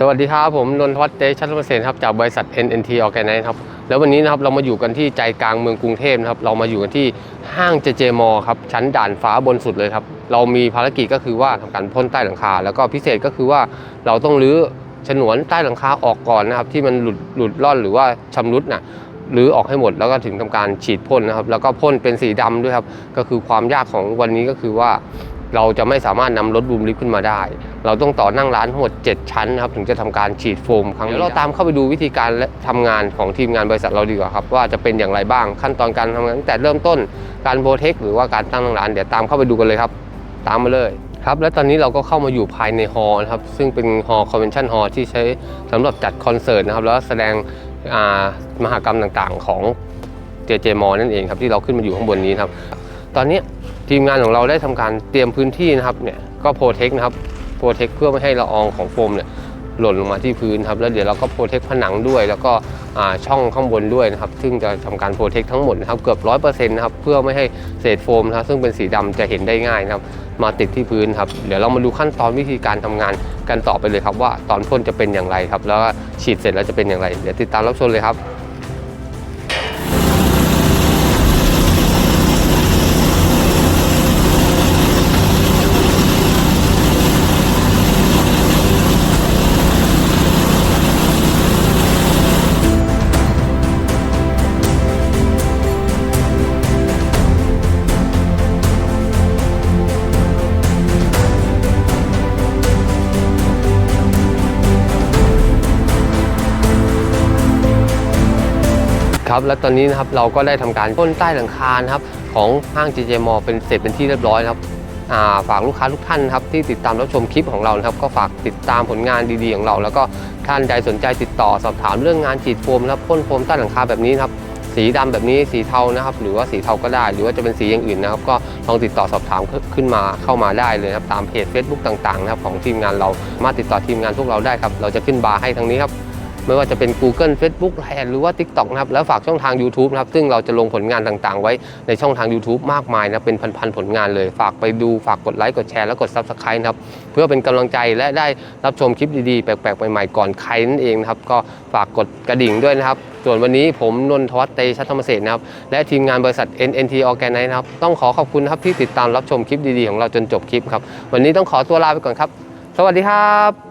สวัสดีครับผมนนทวัฒน์เตชัตเปอร์เซ็นครับจากบริษัท NNT Organize ครับแล้ววันนี้นะครับเรามาอยู่กันที่ใจกลางเมืองกรุงเทพนะครับเรามาอยู่กันที่ห้างเจเจมอครับชั้นด่านฟ้าบนสุดเลยครับเรามีภารกิจก็คือว่าทำการพ่นใต้หลังคา แล้วก็พิเศษก็คือว่าเราต้องรื้อฉนวนใต้หลังคาออกก่อนนะครับที่มันหลุดหลุดร่อนหรือว่าชำรุดน่ะรื้อออกให้หมดแล้วก็ถึงทำการฉีดพ่นนะครับแล้วก็พ่นเป็นสีดำด้วยครับก็คือความยากของวันนี้ก็คือว่า เราจะไม่สามารถนำรถบูมลิฟต์ขึ้นมาได้ เราต้องต่อนั่งร้านทั้งหมด 7 ชั้นนะครับถึงจะทำการฉีดโฟมครั้งนี้เราตามเข้าไปดูวิธีการและทำงานของทีมงานบริษัทเราดีกว่าครับว่าจะเป็นอย่างไรบ้างขั้นตอนการทำงานตั้งแต่เริ่มต้นการโบเทคหรือว่าการตั้งนั่งร้านเดี๋ยวตามเข้าไปดูกันเลยครับ ตามมาเลยครับและตอนนี้เราก็เข้ามาอยู่ภายในฮอลล์นะครับซึ่งเป็นฮอลล์คอนเวนชั่นฮอลล์ที่ใช้สำหรับจัดคอนเสิร์ตนะครับแล้วแสดงอ่ามหากรรมต่างๆ ของเจเจมอนั่นเองครับที่เราขึ้นมาอยู่ข้างบนนี้ครับ ตอนนี้ ทีมงานของเราได้ทำการเตรียมพื้นที่นะครับเนี่ยก็โปรเทคนะครับโปรเทคเพื่อไม่ให้ละอองของโฟมเนี่ยหล่นลงมาที่พื้นครับแล้วเดี๋ยวเราก็โปรเทคผนังด้วย แล้วก็ช่องข้างบนด้วยนะครับซึ่งจะทำการโปรเทคทั้งหมดนะครับเกือบร้อยเปอร์เซ็นต์นะครับเพื่อไม่ให้เศษโฟมนะครับซึ่งเป็นสีดำจะเห็นได้ง่ายนะครับมาติดที่พื้นครับเดี๋ยวเรามาดูขั้นตอนวิธีการทำงานกันต่อไปเลยครับว่าตอนพ่นจะเป็นอย่างไรครับแล้วฉีดเสร็จแล้วจะเป็นอย่างไร เดี๋ยวติดตามรับชมเลยครับ ครับและตอนนี้นะครับเราก็ได้ทำการพ่นใต้หลังคานครับของห้าง JJ m เป็นเสร็จเป็นที่เรียบร้อยครับาฝากลูกค้าทุกท่านครับที่ติดตามรับชมคลิปของเรานะครับก็ฝากติดตามผลงานดีๆของเรา แล้วก็ท่านใดสนใจติดต่อสอบถามเรื่องงานฉีดโฟมนะครับพ่นโฟมใต้หลังคาแบบนี้นครับสีดำแบบนี้สีเทานะครับ หรือว่าสีเทาก็ได้ หรือว่าจะเป็นสีอย่างอื่นนะครับ ก็ลองติดต่อสอบถามขึ้นมาเข้ามาได้เลยครับตามเพจ Facebook ต่างๆนะครับของทีมงานเรามาติดต่อทีมงานพวกเราได้ครับเราจะขึ้นบาร์ให้ทางนี้ครับ ไม่ว่าจะเป็น Google Facebook Line หรือว่า TikTok นะครับแล้วฝากช่องทาง YouTube นะครับซึ่งเราจะลงผลงานต่างๆ ไว้ในช่องทาง YouTube มากมายนะเป็นพันๆผลงานเลยฝากไปดูฝากกดไลค์กดแชร์แล้วกด Subscribe นะครับเพื่อเป็นกำลังใจและได้รับชมคลิปดีๆ แปลกๆ ใหม่ๆ ก่อนใครนั่นเองนะครับก็ฝากกดกระดิ่งด้วยนะครับ ส่วนวันนี้ผมนนทวัฒน์เตชัตธรรมเศษนะครับและทีมงานบริษัท NNT Organize นะครับต้องขอขอบคุณนะครับที่ติดตามรับชมคลิปดีๆของเราจนจบคลิปครับวันนี้ต้องขอตัวลาไปก่อนครับ สวัสดีครับ